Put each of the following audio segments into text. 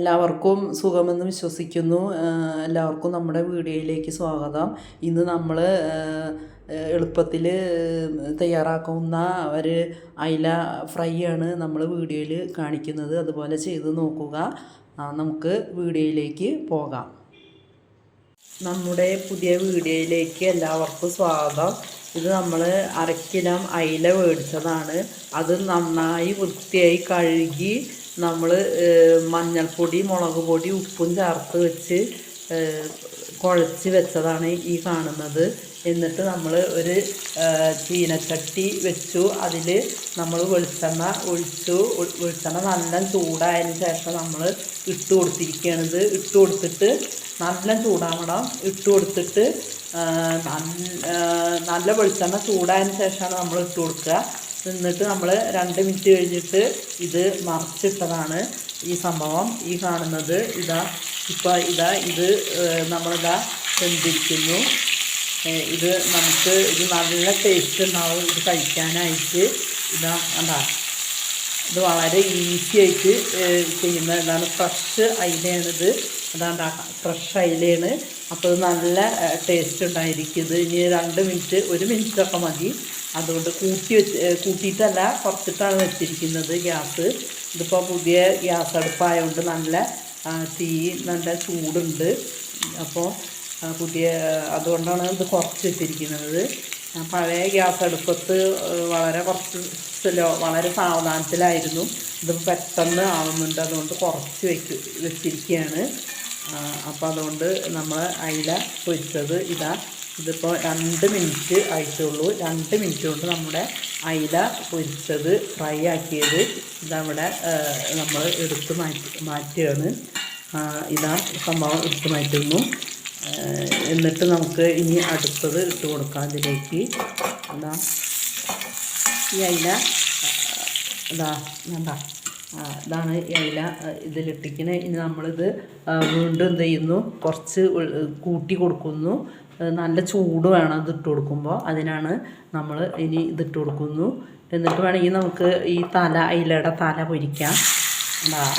എല്ലാവർക്കും സുഖമെന്ന് വിശ്വസിക്കുന്നു. എല്ലാവർക്കും നമ്മുടെ വീഡിയോയിലേക്ക് സ്വാഗതം. ഇന്ന് നമ്മൾ എളുപ്പത്തിൽ തയ്യാറാക്കുന്ന ഒരു അയില ഫ്രൈ ആണ് നമ്മൾ വീഡിയോയിൽ കാണിക്കുന്നത്. അതുപോലെ ചെയ്ത് നോക്കുക. നമുക്ക് വീഡിയോയിലേക്ക് പോകാം. നമ്മുടെ പുതിയ വീഡിയോയിലേക്ക് എല്ലാവർക്കും സ്വാഗതം. ഇത് നമ്മൾ അരക്കിലം അയില മേടിച്ചതാണ് അത് നന്നായി വൃത്തിയായി കഴുകി നമ്മൾ മഞ്ഞൾപ്പൊടി മുളക് പൊടി ഉപ്പും ചേർത്ത് വെച്ച് കുഴച്ച് വെച്ചതാണ് ഈ കാണുന്നത്. എന്നിട്ട് നമ്മൾ ഒരു ചീനച്ചട്ടി വെച്ചു. അതിൽ നമ്മൾ വെളിച്ചെണ്ണ ഒഴിച്ചു. വെളിച്ചെണ്ണ നല്ല ചൂടായതിന് ശേഷം നമ്മൾ ഇട്ട് കൊടുത്തിരിക്കുകയാണിത് ഇട്ട് കൊടുത്തിട്ട് നല്ല ചൂടാവണം. ഇട്ട് കൊടുത്തിട്ട് നല്ല വെളിച്ചെണ്ണ ചൂടായതിന് ശേഷമാണ് നമ്മൾ ഇട്ട് കൊടുക്കുക. എന്നിട്ട് നമ്മൾ രണ്ട് മിനിറ്റ് കഴിഞ്ഞിട്ട് ഇത് മറിച്ചിട്ടതാണ് ഈ സംഭവം. ഈ കാണുന്നത് ഇതാ ഇപ്പോൾ ഇതാ ഇത് നമ്മളിതാ വെന്തിരിക്കുന്നു ഇത് നമുക്ക് ഇത് നല്ല ടേസ്റ്റ് ഉണ്ടാവും ഇത് കഴിക്കാനായിട്ട്. ഇതാ എന്താ ഇത് വളരെ ഈസി ആയിട്ട് ചെയ്യുന്ന ഇതാണ് ഫ്രഷ് അയിലയാണിത് അതാണ്ട് ഫ്രഷ് അയിലയാണ്. അപ്പോൾ ഇത് നല്ല ടേസ്റ്റ് ഉണ്ടായിരിക്കും ഇത്. ഇനി രണ്ട് മിനിറ്റ് ഒരു മിനിറ്റൊക്കെ മതി. അതുകൊണ്ട് കൂട്ടി വെച്ച് കൂട്ടിയിട്ടല്ല കുറച്ചിട്ടാണ് വെച്ചിരിക്കുന്നത് ഗ്യാസ്. ഇതിപ്പോൾ പുതിയ ഗ്യാസ് അടുപ്പായതുകൊണ്ട് നല്ല തീ നല്ല ചൂടുണ്ട്. അപ്പോൾ പുതിയ അതുകൊണ്ടാണ് ഇത് കുറച്ച് വെച്ചിരിക്കുന്നത്. പഴയ ഗ്യാസ് അടുപ്പത്ത് വളരെ കുറച്ച് സ്ലോ വളരെ സാവധാനത്തിലായിരുന്നു. ഇത് പെട്ടെന്ന് ആവുന്നുണ്ട്. അതുകൊണ്ട് കുറച്ച് വെക്ക് വെച്ചിരിക്കുകയാണ് അപ്പോൾ അതുകൊണ്ട് നമ്മൾ അയില പൊരിച്ചത് ഇതാ. ഇതിപ്പോൾ രണ്ട് മിനിറ്റ് ആയിട്ടുള്ളൂ. രണ്ട് മിനിറ്റ് കൊണ്ട് നമ്മുടെ അയില പൊരിച്ചത് ഫ്രൈ ആക്കിയത് ഇതവിടെ നമ്മൾ എടുത്ത് മാറ്റി മാറ്റുകയാണ് ഇതാ സംഭവം എടുത്ത് മാറ്റുന്നു എന്നിട്ട് നമുക്ക് ഇനി അടുത്തത് ഇട്ട് കൊടുക്കാം അതിലേക്ക്. എന്താ ഈ അയില ഇതാ വേണ്ട ഇതാണ് അയില ഇതിലിട്ടിക്കണ ഇനി നമ്മളിത് വീണ്ടും എന്ത് ചെയ്യുന്നു? കുറച്ച് കൂട്ടി കൊടുക്കുന്നു. നല്ല ചൂട് വേണം ഇതിട്ട് കൊടുക്കുമ്പോൾ അതിനാണ് നമ്മൾ ഇനി ഇതിട്ട് കൊടുക്കുന്നു. എന്നിട്ട് വേണമെങ്കിൽ നമുക്ക് ഈ തല അയിലയുടെ തല പൊരിക്കാം.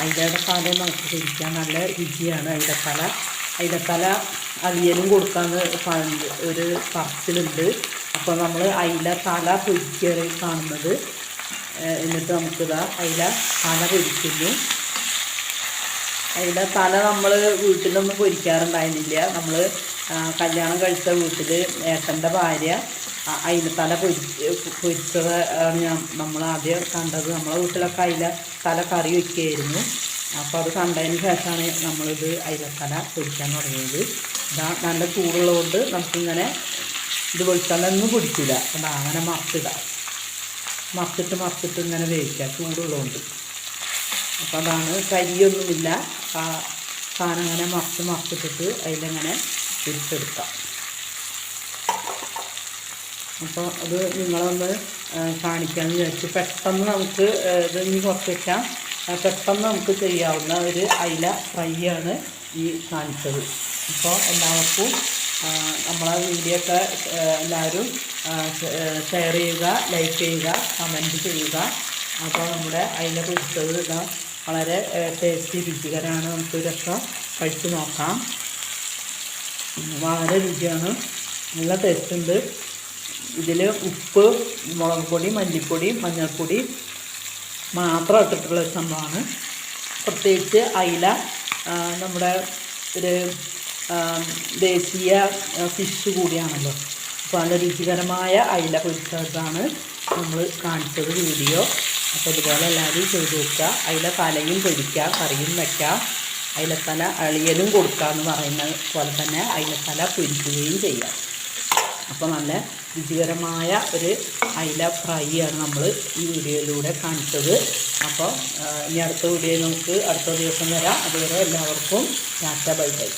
അയിലയുടെ തല നമുക്ക് പൊരിക്കാം നല്ല രുചിയാണ് അയിലത്തല അയിലത്തല അലിയനും കൊടുക്കാന്ന് ഒരു പറച്ചിലുണ്ട്. അപ്പോൾ നമ്മൾ അയില തല പൊരിക്കുകയാണ് കാണുന്നത്. എന്നിട്ട് നമുക്കിതാ അയില തല പൊരിക്കുന്നു. അതിന്റെ തല നമ്മൾ വീട്ടിലൊന്നും പൊരിക്കാറുണ്ടായിരുന്നില്ല. നമ്മൾ കല്യാണം കഴിച്ച വീട്ടിൽ ഏട്ടന്റെ ഭാര്യ അതിന്റെ തല പൊരി പൊരിച്ചത് ഞാൻ നമ്മൾ ആദ്യം കണ്ടത് നമ്മളെ വീട്ടിലൊക്കെ അതിലെ തല കറി വയ്ക്കുകയായിരുന്നു അപ്പോൾ അത് കണ്ടതിന് ശേഷമാണ് നമ്മളിത് അയിലത്തല പൊരിക്കാൻ തുടങ്ങിയത്. ഇതാ നല്ല ചൂടുള്ളതുകൊണ്ട് നമുക്കിങ്ങനെ ഇത് വെളിച്ചെണ്ണ ഒന്നും പിടിക്കില്ല. അതാ അങ്ങനെ മറച്ചിടാം മറച്ചിട്ട് മറച്ചിട്ട് ഇങ്ങനെ വേവിക്കുക ചൂടുള്ളതുകൊണ്ട്. അപ്പോൾ അതാണ് കരിയൊന്നുമില്ല. ആ സാധനം അങ്ങനെ മറച്ച് മറച്ചിട്ടിട്ട് അതിലങ്ങനെ തിരിച്ചെടുക്കാം. അപ്പോൾ അത് നിങ്ങളൊന്ന് കാണിക്കാമെന്ന് വിചാരിച്ചു പെട്ടെന്ന് നമുക്ക് ഇത് ഇനി കുറച്ച് വെക്കാം. പെട്ടെന്ന് നമുക്ക് ചെയ്യാവുന്ന ഒരു അയില ഫ്രൈ ആണ് ഈ കാണിച്ചത്. അപ്പോൾ എല്ലാവർക്കും നമ്മളെ വീഡിയോ ഒക്കെ എല്ലാവരും ഷെയർ ചെയ്യുക ലൈക്ക് ചെയ്യുക കമന്റ് ചെയ്യുക. അപ്പോൾ നമ്മുടെ അയില പൊരിച്ചത് ഇതാ വളരെ ടേസ്റ്റി രുചികരമാണ്. നമുക്ക് ഇതൊക്കെ കഴിച്ച് നോക്കാം. വളരെ രുചിയാണ്. നല്ല ടേസ്റ്റ് ഉണ്ട്. ഇതിൽ ഉപ്പ് മുളക് പൊടി മല്ലിപ്പൊടി മഞ്ഞൾപ്പൊടി മാത്രം ഇട്ടിട്ടുള്ള സംഭവമാണ്. പ്രത്യേകിച്ച് അയില നമ്മുടെ ഒരു ദേശീയ ഫിഷ് കൂടിയാണല്ലോ. അപ്പോൾ നല്ല രുചികരമായ അയില പൊരിച്ചതാണ് നമ്മൾ കാണിച്ചത് വീഡിയോ. അപ്പോൾ ഇതുപോലെ എല്ലാവരും ചെയ്ത് നോക്കുക അതിലെ തലയും പൊരിക്കുക കറിയും വയ്ക്കാം തല അളിയലും കൊടുക്കുക എന്ന് പറയുന്ന പോലെ തന്നെ അയിലത്തല പൊരിക്കുകയും ചെയ്യാം അപ്പോൾ നല്ല രുചികരമായ ഒരു അയില ഫ്രൈ ആണ് നമ്മൾ ഈ വീഡിയോയിലൂടെ കാണിച്ചത്. അപ്പോൾ ഇനി അടുത്ത വീഡിയോ നമുക്ക് അടുത്ത ദിവസം വരാം. അതുവരെ എല്ലാവർക്കും ടാറ്റ ബൈ ബൈ.